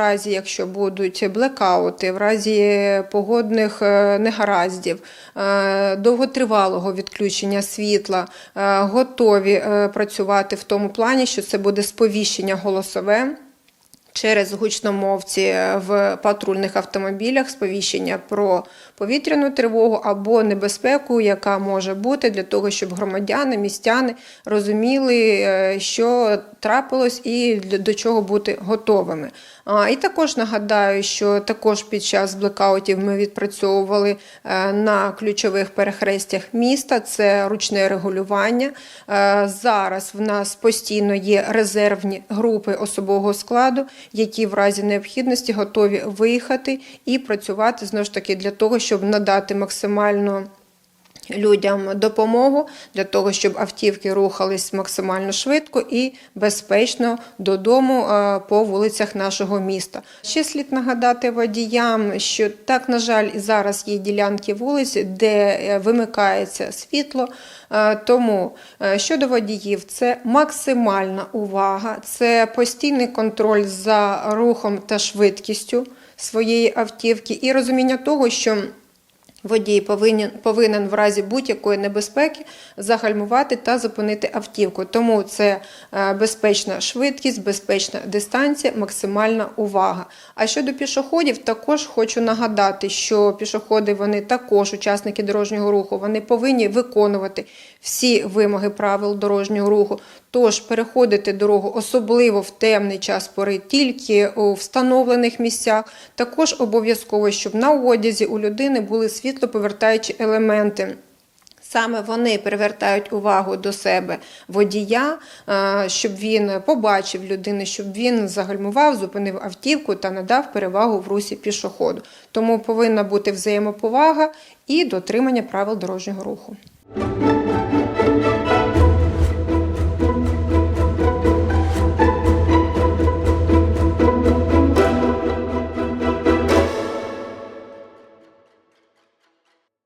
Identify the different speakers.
Speaker 1: разі, якщо будуть блекаути, в разі погодних е, негараздів, е, довготривалого відключення світла, е, готові працювати в тому плані, що це буде сповіщення голосове. Через гучномовці в патрульних автомобілях сповіщення про повітряну тривогу або небезпеку, яка може бути для того, щоб громадяни, містяни розуміли, е, що трапилось і до чого бути готовими. А, І також нагадаю, що також під час блекаутів ми відпрацьовували е, на ключових перехрестях міста. Це ручне регулювання. Е, Зараз в нас постійно є резервні групи особового складу, які в разі необхідності готові виїхати і працювати знову ж таки для того, щоб надати максимально людям допомогу для того, щоб автівки рухались максимально швидко і безпечно додому по вулицях нашого міста. Ще слід нагадати водіям, що так, на жаль, зараз є ділянки вулиць, де е, вимикається світло. Тому е, щодо водіїв, це максимальна увага, це постійний контроль за рухом та швидкістю своєї автівки і розуміння того, що Водій повинен, повинен в разі будь-якої небезпеки загальмувати та зупинити автівку. Тому це е, безпечна швидкість, безпечна дистанція, максимальна увага. А щодо пішоходів, також хочу нагадати, що пішоходи вони також учасники дорожнього руху, вони повинні виконувати всі вимоги правил дорожнього руху. Тож переходити дорогу, особливо в темний час пори, тільки у встановлених місцях. Також обов'язково, щоб на одязі у людини були світлоповертаючі елементи. Саме вони привертають увагу до себе водія, щоб він побачив людину, щоб він загальмував, зупинив автівку та надав перевагу в русі пішоходу. Тому повинна бути взаємоповага і дотримання правил дорожнього руху.